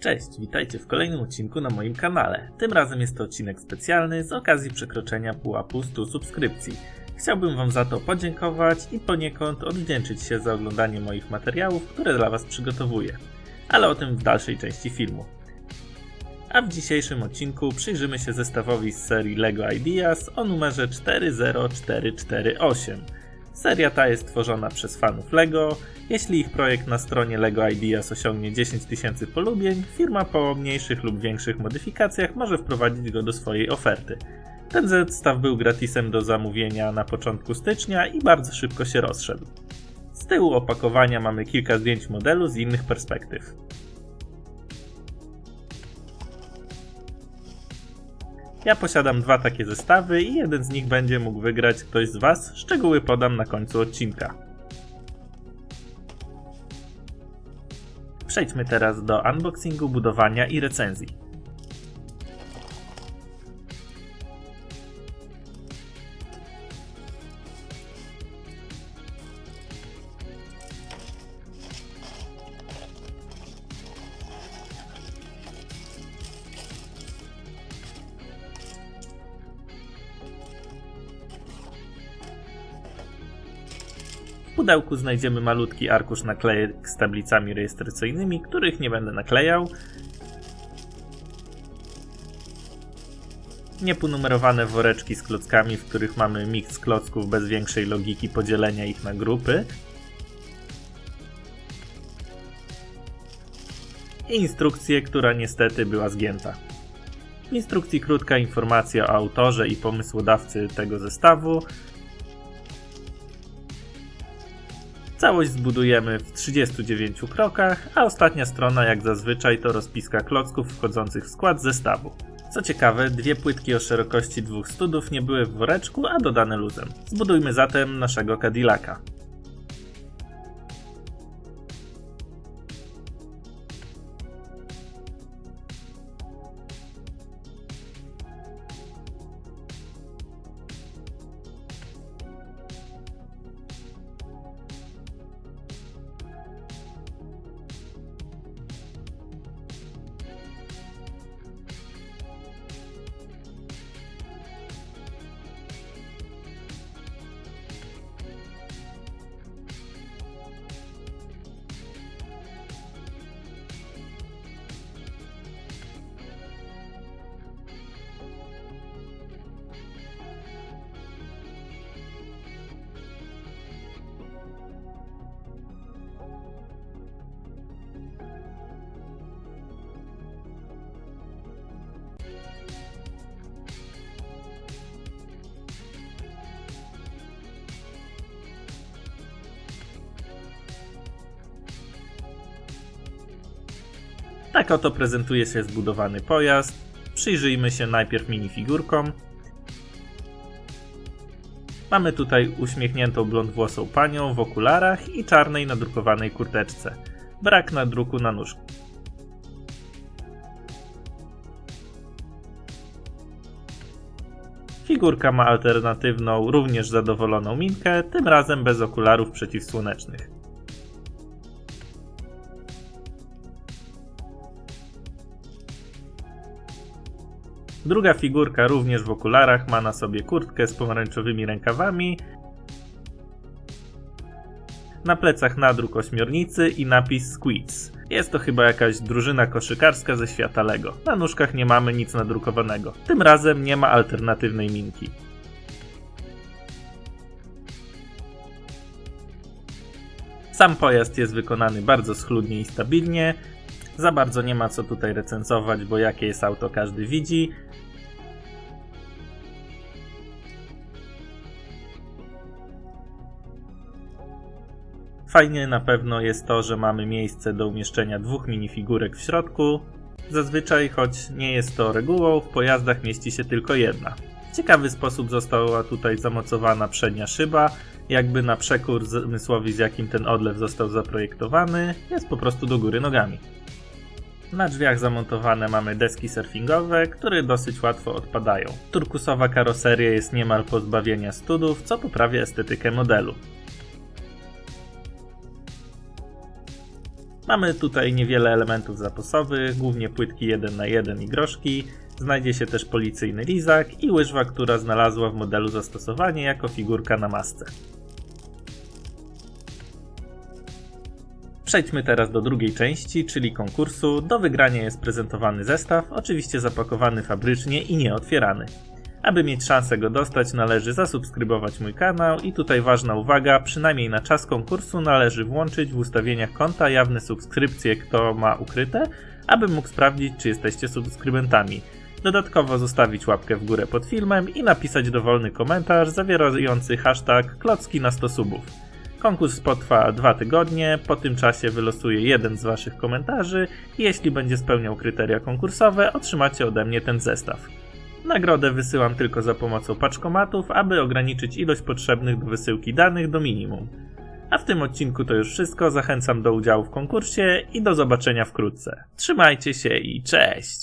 Cześć, witajcie w kolejnym odcinku na moim kanale. Tym razem jest to odcinek specjalny z okazji przekroczenia pułapu 100 subskrypcji. Chciałbym Wam za to podziękować i poniekąd odwdzięczyć się za oglądanie moich materiałów, które dla Was przygotowuję. Ale o tym w dalszej części filmu. A w dzisiejszym odcinku przyjrzymy się zestawowi z serii LEGO Ideas o numerze 40448. Seria ta jest tworzona przez fanów LEGO. Jeśli ich projekt na stronie LEGO Ideas osiągnie 10 tysięcy polubień, firma po mniejszych lub większych modyfikacjach może wprowadzić go do swojej oferty. Ten zestaw był gratisem do zamówienia na początku stycznia i bardzo szybko się rozszedł. Z tyłu opakowania mamy kilka zdjęć modelu z innych perspektyw. Ja posiadam dwa takie zestawy i jeden z nich będzie mógł wygrać ktoś z Was. Szczegóły podam na końcu odcinka. Przejdźmy teraz do unboxingu, budowania i recenzji. W pudełku znajdziemy malutki arkusz naklejek z tablicami rejestracyjnymi, których nie będę naklejał. Nieponumerowane woreczki z klockami, w których mamy miks klocków bez większej logiki podzielenia ich na grupy. I instrukcję, która niestety była zgięta. W instrukcji krótka informacja o autorze i pomysłodawcy tego zestawu, Całość zbudujemy w 39 krokach, a ostatnia strona jak zazwyczaj to rozpiska klocków wchodzących w skład zestawu. Co ciekawe, dwie płytki o szerokości dwóch studów nie były w woreczku, a dodane luzem. Zbudujmy zatem naszego Cadillaca. Tak oto prezentuje się zbudowany pojazd. Przyjrzyjmy się najpierw minifigurkom. Mamy tutaj uśmiechniętą blondwłosą panią w okularach i czarnej nadrukowanej kurteczce. Brak nadruku na nóżku. Figurka ma alternatywną, również zadowoloną minkę, tym razem bez okularów przeciwsłonecznych. Druga figurka również w okularach ma na sobie kurtkę z pomarańczowymi rękawami. Na plecach nadruk ośmiornicy i napis Squids. Jest to chyba jakaś drużyna koszykarska ze świata Lego. Na nóżkach nie mamy nic nadrukowanego. Tym razem nie ma alternatywnej minki. Sam pojazd jest wykonany bardzo schludnie i stabilnie. Za bardzo nie ma co tutaj recenzować, bo jakie jest auto każdy widzi. Fajnie na pewno jest to, że mamy miejsce do umieszczenia dwóch minifigurek w środku. Zazwyczaj, choć nie jest to regułą, w pojazdach mieści się tylko jedna. W ciekawy sposób została tutaj zamocowana przednia szyba, jakby na przekór zmysłowi z jakim ten odlew został zaprojektowany, jest po prostu do góry nogami. Na drzwiach zamontowane mamy deski surfingowe, które dosyć łatwo odpadają. Turkusowa karoseria jest niemal pozbawienia studów, co poprawia estetykę modelu. Mamy tutaj niewiele elementów zapasowych, głównie płytki 1 na 1 i groszki. Znajdzie się też policyjny lizak i łyżwa, która znalazła w modelu zastosowanie jako figurka na masce. Przejdźmy teraz do drugiej części, czyli konkursu. Do wygrania jest prezentowany zestaw, oczywiście zapakowany fabrycznie i nieotwierany. Aby mieć szansę go dostać, należy zasubskrybować mój kanał i tutaj ważna uwaga, przynajmniej na czas konkursu należy włączyć w ustawieniach konta jawne subskrypcje, kto ma ukryte, aby mógł sprawdzić, czy jesteście subskrybentami. Dodatkowo zostawić łapkę w górę pod filmem i napisać dowolny komentarz zawierający hashtag klocki na 100 subów. Konkurs potrwa 2 tygodnie, po tym czasie wylosuję jeden z Waszych komentarzy i jeśli będzie spełniał kryteria konkursowe, otrzymacie ode mnie ten zestaw. Nagrodę wysyłam tylko za pomocą paczkomatów, aby ograniczyć ilość potrzebnych do wysyłki danych do minimum. A w tym odcinku to już wszystko, zachęcam do udziału w konkursie i do zobaczenia wkrótce. Trzymajcie się i cześć!